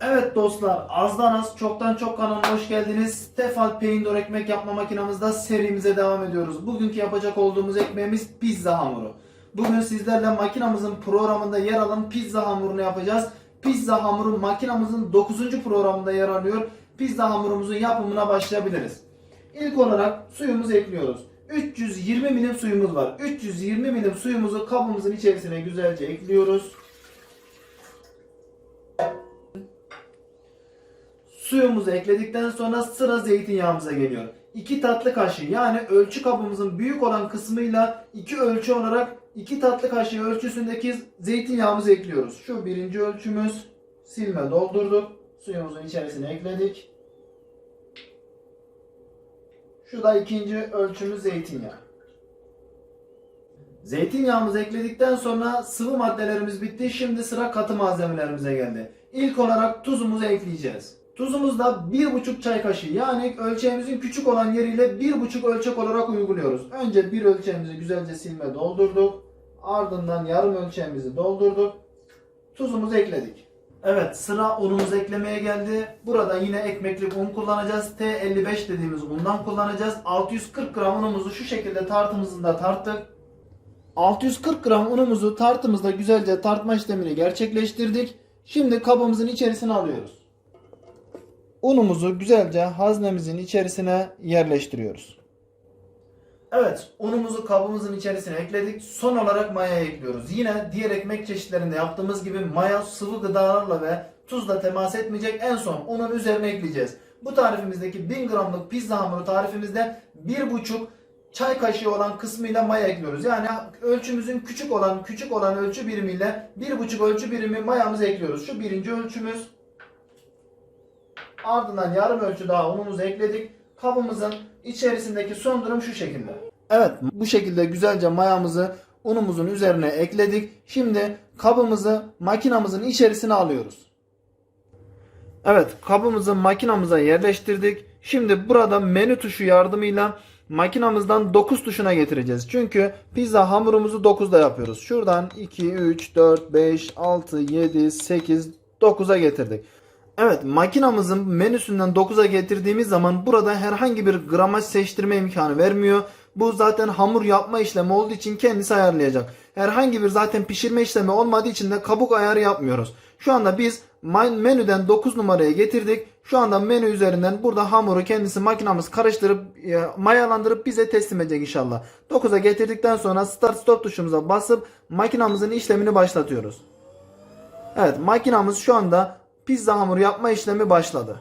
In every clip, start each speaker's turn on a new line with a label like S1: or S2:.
S1: Evet dostlar azdan az çoktan çok kanalına hoş geldiniz. Tefal peynir ekmek yapma makinamızda serimize devam ediyoruz. Bugünkü yapacak olduğumuz ekmeğimiz pizza hamuru. Bugün sizlerle makinamızın programında yer alan pizza hamurunu yapacağız. Pizza hamuru makinamızın 9. programında yer alıyor. Pizza hamurumuzun yapımına başlayabiliriz. İlk olarak suyumuzu ekliyoruz. 320 milim suyumuz var. 320 milim suyumuzu kabımızın içerisine güzelce ekliyoruz. Suyumuzu ekledikten sonra sıra zeytinyağımıza geliyor. 2 tatlı kaşığı yani ölçü kabımızın büyük olan kısmıyla 2 ölçü olarak 2 tatlı kaşığı ölçüsündeki zeytinyağımızı ekliyoruz. Şu birinci ölçümüz silme doldurduk. Suyumuzun içerisine ekledik. Şu da ikinci ölçümüz zeytinyağı. Zeytinyağımızı ekledikten sonra sıvı maddelerimiz bitti. Şimdi sıra katı malzemelerimize geldi. İlk olarak tuzumuzu ekleyeceğiz. Tuzumuz da 1,5 çay kaşığı yani ölçeğimizin küçük olan yeriyle 1,5 ölçek olarak uyguluyoruz. Önce bir ölçeğimizi güzelce silme doldurduk. Ardından yarım ölçeğimizi doldurduk. Tuzumuzu ekledik. Evet sıra unumuzu eklemeye geldi. Burada yine ekmeklik un kullanacağız. T55 dediğimiz undan kullanacağız. 640 gram unumuzu şu şekilde tartımızda tarttık. 640 gram unumuzu tartımızda güzelce tartma işlemini gerçekleştirdik. Şimdi kabımızın içerisine alıyoruz. Unumuzu güzelce haznemizin içerisine yerleştiriyoruz. Evet, unumuzu kabımızın içerisine ekledik. Son olarak maya ekliyoruz. Yine diğer ekmek çeşitlerinde yaptığımız gibi maya sıvı gıdalarla ve tuzla temas etmeyecek. En son unun üzerine ekleyeceğiz. Bu tarifimizdeki 1000 gramlık pizza hamuru tarifimizde 1,5 çay kaşığı olan kısmıyla maya ekliyoruz. Yani ölçümüzün küçük olan küçük olan ölçü birimiyle 1,5 ölçü birimi mayamızı ekliyoruz. Şu birinci ölçümüz. Ardından yarım ölçü daha unumuzu ekledik. Kabımızın içerisindeki son durum şu şekilde. Evet bu şekilde güzelce mayamızı unumuzun üzerine ekledik. Şimdi kabımızı makinamızın içerisine alıyoruz. Evet kabımızı makinamıza yerleştirdik. Şimdi burada menü tuşu yardımıyla makinamızdan 9 tuşuna getireceğiz. Çünkü pizza hamurumuzu 9'da yapıyoruz. Şuradan 2, 3, 4, 5, 6, 7, 8, 9'a getirdik. Evet makinamızın menüsünden 9'a getirdiğimiz zaman burada herhangi bir gramaj seçtirme imkanı vermiyor. Bu zaten hamur yapma işlemi olduğu için kendisi ayarlayacak. Herhangi bir zaten pişirme işlemi olmadığı için de kabuk ayarı yapmıyoruz. Şu anda biz menüden 9 numaraya getirdik. Şu anda menü üzerinden burada hamuru kendisi makinamız karıştırıp e, mayalandırıp bize teslim edecek inşallah. 9'a getirdikten sonra start stop tuşumuza basıp makinamızın işlemini başlatıyoruz. Evet makinamız şu anda pizza hamuru yapma işlemi başladı.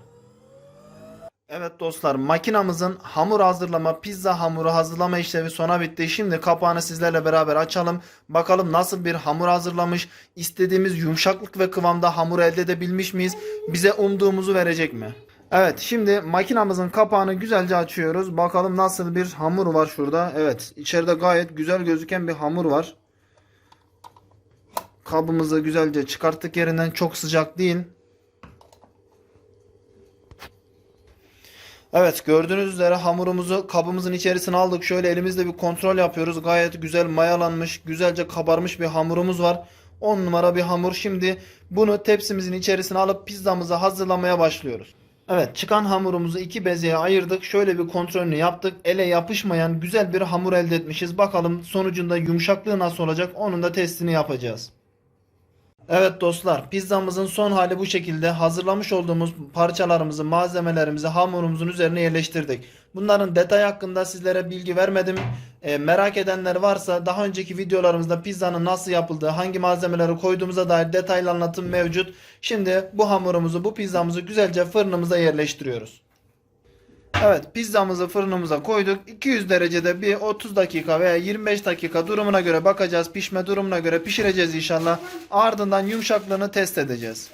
S1: Evet dostlar makinamızın hamur hazırlama pizza hamuru hazırlama işlemi sona bitti. Şimdi kapağını sizlerle beraber açalım. Bakalım nasıl bir hamur hazırlamış. İstediğimiz yumuşaklık ve kıvamda hamur elde edebilmiş miyiz? Bize umduğumuzu verecek mi? Evet şimdi makinamızın kapağını güzelce açıyoruz. Bakalım nasıl bir hamur var şurada. Evet içeride gayet güzel gözüken bir hamur var. Kabımızı güzelce çıkarttık yerinden çok sıcak değil. Evet gördüğünüz üzere hamurumuzu kabımızın içerisine aldık. Şöyle elimizle bir kontrol yapıyoruz. Gayet güzel mayalanmış, güzelce kabarmış bir hamurumuz var. 10 numara bir hamur. Şimdi bunu tepsimizin içerisine alıp pizzamızı hazırlamaya başlıyoruz. Evet çıkan hamurumuzu iki bezeye ayırdık. Şöyle bir kontrolünü yaptık. Ele yapışmayan güzel bir hamur elde etmişiz. Bakalım sonucunda yumuşaklığı nasıl olacak onun da testini yapacağız. Evet dostlar pizzamızın son hali bu şekilde hazırlamış olduğumuz parçalarımızı malzemelerimizi hamurumuzun üzerine yerleştirdik. Bunların detay hakkında sizlere bilgi vermedim. E, merak edenler varsa daha önceki videolarımızda pizzanın nasıl yapıldığı hangi malzemeleri koyduğumuza dair detaylı anlatım mevcut. Şimdi bu hamurumuzu bu pizzamızı güzelce fırınımıza yerleştiriyoruz. Evet pizzamızı fırınımıza koyduk. 200 derecede bir 30 dakika veya 25 dakika durumuna göre bakacağız. Pişme durumuna göre pişireceğiz inşallah. Ardından yumuşaklığını test edeceğiz.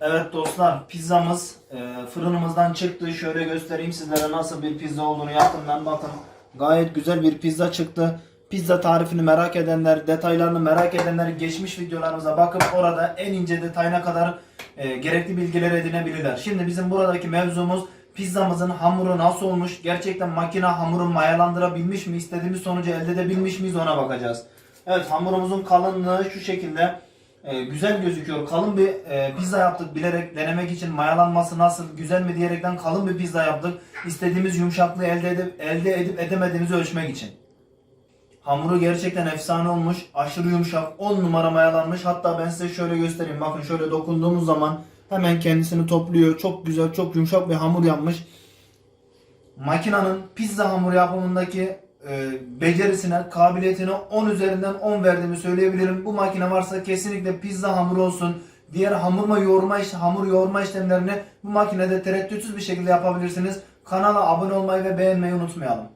S1: Evet dostlar pizzamız e, fırınımızdan çıktı. Şöyle göstereyim sizlere nasıl bir pizza olduğunu yakından bakın. Gayet güzel bir pizza çıktı. Pizza tarifini merak edenler, detaylarını merak edenler geçmiş videolarımıza bakıp orada en ince detayına kadar e, gerekli bilgiler edinebilirler. Şimdi bizim buradaki mevzumuz pizzamızın hamuru nasıl olmuş? Gerçekten makine hamuru mayalandırabilmiş mi? İstediğimiz sonucu elde edebilmiş miyiz ona bakacağız. Evet hamurumuzun kalınlığı şu şekilde. e, güzel gözüküyor. Kalın bir e, pizza yaptık bilerek denemek için mayalanması nasıl güzel mi diyerekten kalın bir pizza yaptık. İstediğimiz yumuşaklığı elde edip elde edip edemediğimizi ölçmek için. Hamuru gerçekten efsane olmuş. Aşırı yumuşak. 10 numara mayalanmış. Hatta ben size şöyle göstereyim. Bakın şöyle dokunduğumuz zaman hemen kendisini topluyor. Çok güzel, çok yumuşak bir hamur yapmış. Makinanın pizza hamur yapımındaki e, becerisine, kabiliyetine 10 üzerinden 10 verdiğimi söyleyebilirim. Bu makine varsa kesinlikle pizza hamuru olsun. Diğer hamurma yoğurma iş, hamur yoğurma işlemlerini bu makinede tereddütsüz bir şekilde yapabilirsiniz. Kanala abone olmayı ve beğenmeyi unutmayalım.